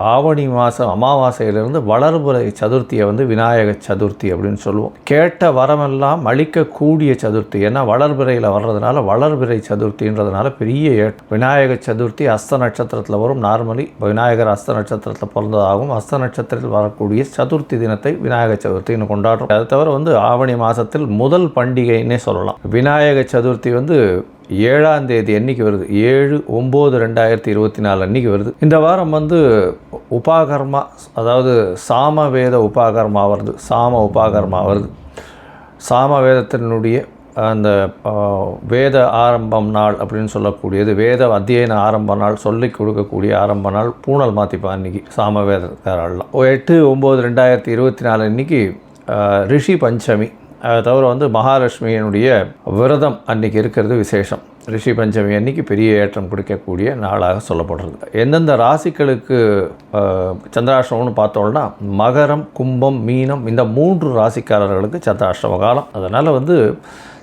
ஆவணி மாதம் அமாவாசையிலிருந்து வளர்புரை சதுர்த்தியை வந்து விநாயக சதுர்த்தி அப்படின்னு சொல்லுவோம். கேட்ட வரமெல்லாம் அளிக்கக்கூடிய சதுர்த்தி. ஏன்னா வளர்பிறையில் வர்றதுனால வளர்பிறை சதுர்த்தின்றதுனால பெரிய ஏட் விநாயக சதுர்த்தி அஸ்த நட்சத்திரத்தில் வரும். நார்மலி விநாயகர் அஸ்த நட்சத்திரத்தில் பிறந்ததாகவும் அஸ்த நட்சத்திரத்தில் வரக்கூடிய சதுர்த்தி தினத்தை விநாயக சதுர்த்தின்னு கொண்டாடுறோம். அதை தவிர வந்து ஆவணி மாதத்தில் முதல் பண்டிகைன்னே சொல்லலாம். விநாயக சதுர்த்தி வந்து ஏழாம் தேதி அன்னைக்கு வருது. ஏழு ஒம்பது ரெண்டாயிரத்தி இருபத்தி நாலு அன்னைக்கு வருது. இந்த வாரம் வந்து உபாகர்மா அதாவது சாம வேத உபாகர்மா வருது. சாம உபாகர்மா வருது. சாம வேதத்தினுடைய அந்த வேத ஆரம்பம் நாள் அப்படின்னு சொல்லக்கூடியது வேத அத்தியன ஆரம்ப நாள் சொல்லி கொடுக்கக்கூடிய ஆரம்ப நாள் பூனல் மாற்றிப்பா இன்றைக்கி சாம வேதக்காரெல்லாம் எட்டு ஒம்பது ரெண்டாயிரத்தி இருபத்தி நாலு அன்றைக்கி ரிஷி பஞ்சமி. அதை தவிர வந்து மகாலட்சுமியினுடைய விரதம் அன்றைக்கி இருக்கிறது விசேஷம். ரிஷி பஞ்சமி அன்னைக்கு பெரிய ஏற்றம் கொடுக்கக்கூடிய நாளாக சொல்லப்படுறது. எந்தெந்த ராசிகளுக்கு சந்திராஷ்டமம்னு பார்த்தோம்னா மகரம் கும்பம் மீனம் இந்த மூன்று ராசிக்காரர்களுக்கு சந்திராஷ்டம காலம். அதனால் வந்து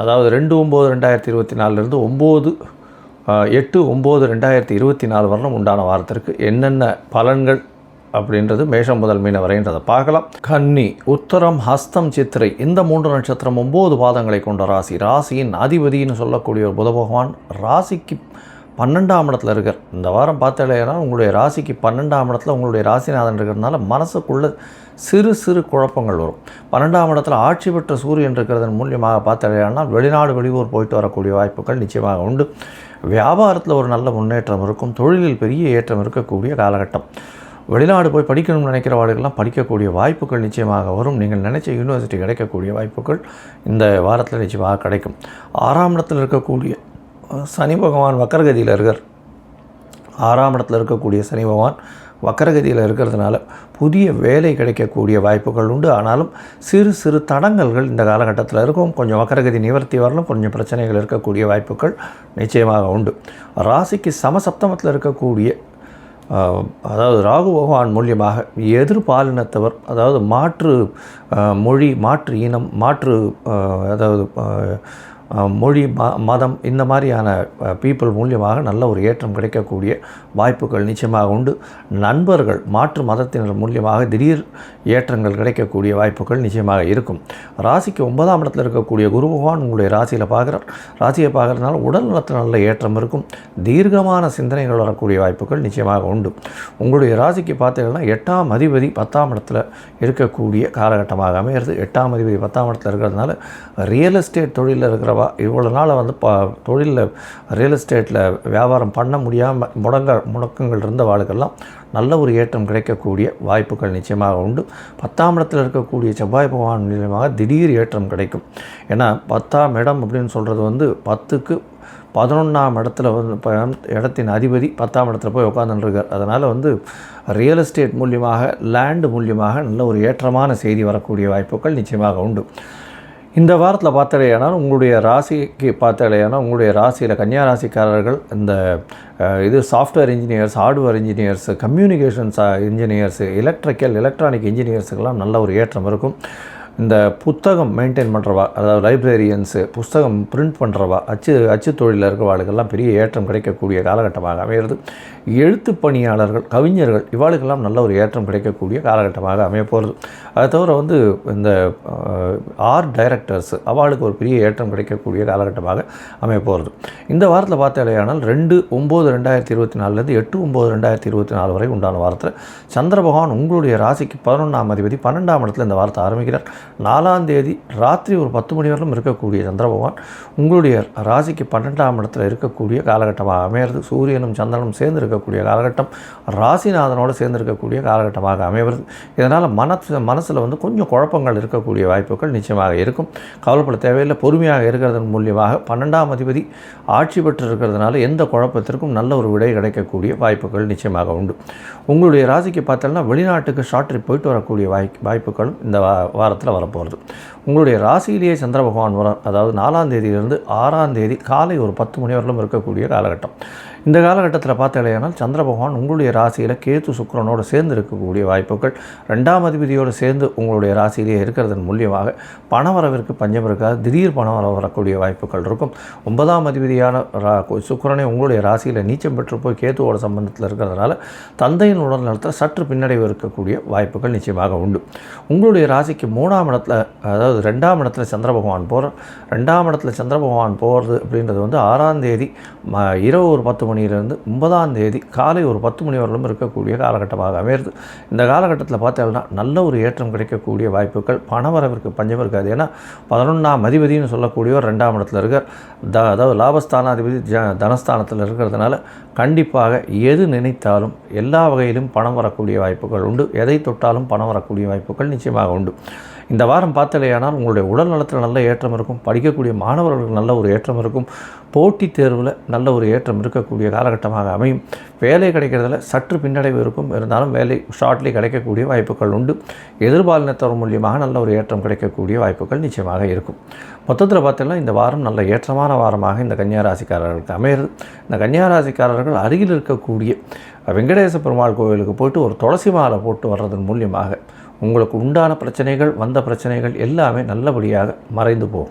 அதாவது ரெண்டு ஒம்பது ரெண்டாயிரத்தி இருபத்தி நாலுலேருந்து ஒம்பது எட்டு ஒம்பது ரெண்டாயிரத்தி இருபத்தி நாலு வரலும் உண்டான வாரத்திற்கு என்னென்ன பலன்கள் அப்படின்றது மேஷம் முதல் மீன வரைன்றதை பார்க்கலாம். கன்னி உத்தரம் ஹஸ்தம் சித்திரை இந்த மூன்று நட்சத்திரம் ஒம்பது பாதங்களை கொண்ட ராசி. ராசியின் அதிபதினு சொல்லக்கூடிய ஒரு புத பகவான் ராசிக்கு பன்னெண்டாம் இடத்துல இருக்கார். இந்த வாரம் பார்த்தாலேனா உங்களுடைய ராசிக்கு பன்னெண்டாம் இடத்துல உங்களுடைய ராசிநாதன் இருக்கிறதுனால மனசுக்குள்ளே சிறு சிறு குழப்பங்கள் வரும். பன்னெண்டாம் இடத்துல ஆட்சி பெற்ற சூரியன் இருக்கிறதன் மூலியமாக பார்த்தாலேனால் வெளிநாடு வெளியூர் போயிட்டு வரக்கூடிய வாய்ப்புகள் நிச்சயமாக உண்டு. வியாபாரத்தில் ஒரு நல்ல முன்னேற்றம் இருக்கும். தொழிலில் பெரிய ஏற்றம் இருக்கக்கூடிய காலகட்டம். வெளிநாடு போய் படிக்கணும்னு நினைக்கிறவாளுக்கெல்லாம் படிக்கக்கூடிய வாய்ப்புகள் நிச்சயமாக வரும். நீங்கள் நினைச்ச யூனிவர்சிட்டி கிடைக்கக்கூடிய வாய்ப்புகள் இந்த வாரத்தில் நிச்சயமாக கிடைக்கும். ஆறாம் இடத்தில் இருக்கக்கூடிய சனி பகவான் வக்கரகதியில் இருக்கார். ஆறாம் இடத்துல இருக்கக்கூடிய சனி பகவான் வக்கரகதியில் இருக்கிறதுனால புதிய வேலை கிடைக்கக்கூடிய வாய்ப்புகள் உண்டு. ஆனாலும் சிறு சிறு தடங்கல்கள் இந்த காலகட்டத்தில் இருக்கும். கொஞ்சம் வக்கரகதி நிவர்த்தி வரலும் கொஞ்சம் பிரச்சனைகள் இருக்கக்கூடிய வாய்ப்புகள் நிச்சயமாக உண்டு. ராசிக்கு சமசப்தமத்தில் இருக்கக்கூடிய அதாவது ராகு பகவான் மூலியமாக எதிர்பாலினத்தவர் அதாவது மாற்று மொழி மாற்று இனம் மாற்று அதாவது மொழி ம மதம் இந்த மாதிரியான பீப்புள் மூலியமாக நல்ல ஒரு ஏற்றம் கிடைக்கக்கூடிய வாய்ப்புகள் நிச்சயமாக உண்டு. நண்பர்கள் மாற்று மதத்தினர் மூலியமாக திடீர் ஏற்றங்கள் கிடைக்கக்கூடிய வாய்ப்புகள் நிச்சயமாக இருக்கும். ராசிக்கு ஒன்பதாம் இடத்தில் இருக்கக்கூடிய குரு பகவான் உங்களுடைய ராசியில் பார்க்குறார். ராசியை பார்க்குறதுனால உடல் நலத்தில் நல்ல ஏற்றம் இருக்கும். தீர்க்கமான சிந்தனைகள் வரக்கூடிய வாய்ப்புகள் நிச்சயமாக உண்டு. உங்களுடைய ராசிக்கு பார்த்தீங்கன்னா எட்டாம் அதிபதி பத்தாம் இடத்துல இருக்கக்கூடிய காலகட்டமாக அமையிறது. எட்டாம் அதிபதி பத்தாம் இடத்துல இருக்கிறதுனால ரியல் எஸ்டேட் தொழிலில் இருக்கிற இவ்வளோ நாள் வந்து ப தொழிலில் ரியல் எஸ்டேட்டில் வியாபாரம் பண்ண முடியாமல் முடங்க முடக்கங்கள் இருந்த வாழ்க்கெல்லாம் நல்ல ஒரு ஏற்றம் கிடைக்கக்கூடிய வாய்ப்புகள் நிச்சயமாக உண்டு. பத்தாம் இடத்தில் இருக்கக்கூடிய செவ்வாய் பகவான் மூலியமாக திடீர் ஏற்றம் கிடைக்கும். ஏன்னா பத்தாம் இடம் அப்படின்னு சொல்கிறது வந்து பத்துக்கு பதினொன்றாம் இடத்துல வந்து இப்போ இடத்தின் அதிபதி பத்தாம் இடத்துல போய் உட்காந்துருக்கார் அதனால் வந்து ரியல் எஸ்டேட் மூலியமாக லேண்டு மூலியமாக நல்ல ஒரு ஏற்றமான செய்தி வரக்கூடிய வாய்ப்புகள் நிச்சயமாக உண்டு. இந்த வாரத்தில் பார்த்தாலேயானால் உங்களுடைய ராசிக்கு பார்த்தாலேயானால் உங்களுடைய ராசியில் கன்னியா ராசிக்காரர்கள் இந்த இது software engineers hardware engineers communications engineers electrical electronic இன்ஜினியர்ஸுக்கெல்லாம் நல்ல ஒரு ஏற்றம் இருக்கும். இந்த புத்தகம் மெயின்டைன் பண்ணுறவா அதாவது லைப்ரரியன்ஸு புஸ்தகம் பிரிண்ட் பண்ணுறவா அச்சு அச்சு தொழிலில் இருக்கிறவாளுக்கெல்லாம் பெரிய ஏற்றம் கிடைக்கக்கூடிய காலகட்டமாக அமைகிறது. எழுத்து பணியாளர்கள் கவிஞர்கள் இவாளுக்கெல்லாம் நல்ல ஒரு ஏற்றம் கிடைக்கக்கூடிய காலகட்டமாக அமைய போகிறது. அதை தவிர வந்து இந்த ஆர்ட் டைரக்டர்ஸ் அவளுக்கு ஒரு பெரிய ஏற்றம் கிடைக்கக்கூடிய காலகட்டமாக அமைய போகிறது. இந்த வாரத்தில் பார்த்தாலேயானால் ரெண்டு ஒம்பது ரெண்டாயிரத்தி இருபத்தி நாலுலேருந்து எட்டு ஒம்பது ரெண்டாயிரத்தி இருபத்தி நாலு வரை உண்டான வாரத்தில் சந்திர பகவான் உங்களுடைய ராசிக்கு பதினொன்றாம் அதிபதி பன்னெண்டாம் இடத்துல இந்த வாரத்தை ஆரம்பிக்கிறார். நாலாம் தேதி ராத்திரி ஒரு பத்து மணி வரலும் இருக்கக்கூடிய சந்திர பகவான் உங்களுடைய ராசிக்கு பன்னெண்டாம் இடத்துல இருக்கக்கூடிய காலகட்டமாக அமையிறது சூரியனும் சந்திரனும் சேர்ந்து இருக்கக்கூடிய காலகட்டம் ராசிநாதனோடு சேர்ந்து இருக்கக்கூடிய காலகட்டமாக அமைவது இதனால் மனசு மனசில் வந்து கொஞ்சம் குழப்பங்கள் இருக்கக்கூடிய வாய்ப்புகள் நிச்சயமாக இருக்கும். கவலைப்பட தேவையில்லை. பொறுமையாக இருக்கிறதன் மூலியமாக பன்னெண்டாம் அதிபதி ஆட்சி பெற்று இருக்கிறதுனால எந்த குழப்பத்திற்கும் நல்ல ஒரு விடை கிடைக்கக்கூடிய வாய்ப்புகள் நிச்சயமாக உண்டு. உங்களுடைய ராசிக்கு பார்த்தோம்னா வெளிநாட்டுக்கு ஷார்ட் ட்ரிப் போயிட்டு வரக்கூடிய வாய் வாய்ப்புகளும் இந்த வாரத்தில் வாரத்தில் வரப்போகிறது உங்களுடைய ராசியிலேயே சந்திர பகவான் வர அதாவது நாலாம் தேதியிலிருந்து ஆறாம் தேதி காலை ஒரு பத்து மணி வரலும் இருக்கக்கூடிய காலகட்டம். இந்த காலகட்டத்தில் பார்த்தாலேயானால் சந்திர பகவான் உங்களுடைய ராசியில் கேத்து சுக்கரனோடு சேர்ந்து இருக்கக்கூடிய வாய்ப்புகள் ரெண்டாம் அதிபதியோடு சேர்ந்து உங்களுடைய ராசியிலேயே இருக்கிறதன் மூலியமாக பணவரவிற்கு பஞ்சம் இருக்காது திடீர் பணவரவு வரக்கூடிய வாய்ப்புகள் இருக்கும். ஒன்பதாம் அதிபதியான ரா சுக்கரனை உங்களுடைய ராசியில் நீச்சம் பெற்று போய் கேத்துவோட சம்பந்தத்தில் இருக்கிறதுனால தந்தையின் உடல் நலத்தில் சற்று பின்னடைவு இருக்கக்கூடிய வாய்ப்புகள் நிச்சயமாக உண்டு. உங்களுடைய ராசிக்கு மூணாம் இடத்துல அதாவது ரெண்டாம் இடத்துல சந்திர பகவான் போகிற ரெண்டாம் இடத்துல சந்திர பகவான் போகிறது அப்படின்றது வந்து ஆறாம் தேதி ம இரவு ஒரு பத்து மணியிலிருந்து ஒன்பதாம் தேதி காலை ஒரு பத்து மணி வரலும் இருக்கக்கூடிய காலகட்டமாக அமையிறது. இந்த காலகட்டத்தில் பார்த்தோம்னா நல்ல ஒரு ஏற்றம் கிடைக்கக்கூடிய வாய்ப்புகள் பணவரவிற்கு பஞ்சம் இருக்காது. ஏன்னா பதினொன்றாம் அதிபதினு சொல்லக்கூடியவர் ரெண்டாம் இடத்துல இருக்கார். த அதாவது லாபஸ்தானாதிபதி ஜ தனஸ்தானத்தில் இருக்கிறதுனால கண்டிப்பாக எது நினைத்தாலும் எல்லா வகையிலும் பணம் வரக்கூடிய வாய்ப்புகள் உண்டு. எதை தொட்டாலும் பணம் வரக்கூடிய வாய்ப்புகள் நிச்சயமாக உண்டு. இந்த வாரம் பார்த்தலையானால் உங்களுடைய உடல் நலத்தில் நல்ல ஏற்றம் இருக்கும். படிக்கக்கூடிய மாணவர்களுக்கு நல்ல ஒரு ஏற்றம் இருக்கும். போட்டித் தேர்வில் நல்ல ஒரு ஏற்றம் இருக்கக்கூடிய காலகட்டமாக அமையும். வேலை கிடைக்கிறதுல சற்று பின்னடைவு இருக்கும். இருந்தாலும் வேலை ஷார்ட்லி கிடைக்கக்கூடிய வாய்ப்புகள் உண்டு. எதிர்பாலினத்தவர் மூலியமாக நல்ல ஒரு ஏற்றம் கிடைக்கக்கூடிய வாய்ப்புகள் நிச்சயமாக இருக்கும். மொத்தத்தில் பார்த்தீங்கன்னா இந்த வாரம் நல்ல ஏற்றமான வாரமாக இந்த கன்னியாராசிக்காரர்களுக்கு அமையிறது. இந்த கன்னியாராசிக்காரர்கள் அருகில் இருக்கக்கூடிய வெங்கடேச பெருமாள் கோவிலுக்கு போயிட்டு ஒரு துளசி மாலை போட்டு வர்றதன் மூலியமாக உங்களுக்கு உண்டான பிரச்சனைகள் வந்த பிரச்சனைகள் எல்லாமே நல்லபடியாக மறைந்து போகும்.